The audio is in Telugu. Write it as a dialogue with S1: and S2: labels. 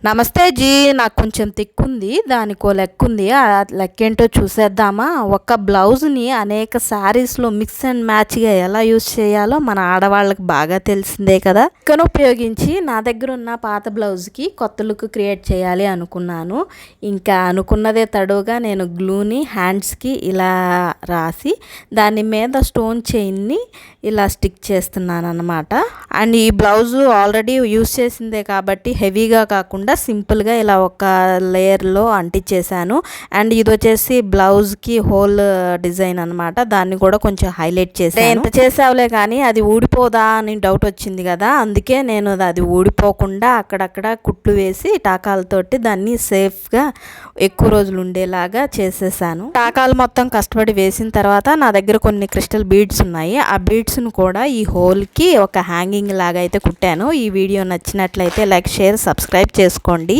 S1: నమస్తే జీ నాకు కొంచెం తిక్కుంది దానికో లెక్క ఉంది ఆ లెక్క ఏంటో చూసేద్దామా? ఒక బ్లౌజ్ని అనేక శారీస్లో మిక్స్ అండ్ మ్యాచ్గా ఎలా యూజ్ చేయాలో మన ఆడవాళ్ళకి బాగా తెలిసిందే కదా. ఇకను ఉపయోగించి నా దగ్గర ఉన్న పాత బ్లౌజ్కి కొత్త లుక్ క్రియేట్ చేయాలి అనుకున్నాను. ఇంకా అనుకున్నదే తడువుగా నేను గ్లూని హ్యాండ్స్కి ఇలా రాసి దాని మీద స్టోన్ చైన్ని ఇలా స్టిక్ చేస్తున్నాను అనమాట అండ్ ఈ బ్లౌజ్ ఆల్రెడీ యూస్ చేసిందే కాబట్టి హెవీగా కాకుండా సింపుల్గా ఇలా ఒక లేయర్లో అంటించేసాను అండ్ ఇది వచ్చేసి బ్లౌజ్కి హోల్ డిజైన్ అనమాట దాన్ని కూడా కొంచెం హైలైట్ చేసాను ఎంత చేసావులే కానీ అది ఊడిపోదా అని డౌట్ వచ్చింది కదా. అందుకే నేను అది ఊడిపోకుండా అక్కడక్కడ కుట్లు వేసి టాకాలతోటి దాన్ని సేఫ్గా ఎక్కువ రోజులు ఉండేలాగా చేసేసాను. టాకాలు మొత్తం కష్టపడి వేసిన తర్వాత నా దగ్గర కొన్ని క్రిస్టల్ బీడ్స్ ఉన్నాయి. ఆ బీడ్స్ను కూడా ఈ హోల్కి ఒక హ్యాంగింగ్ లాగా అయితే కుట్టాను. ఈ వీడియో నచ్చినట్లయితే లైక్ షేర్ సబ్స్క్రైబ్ చేసుకోండి.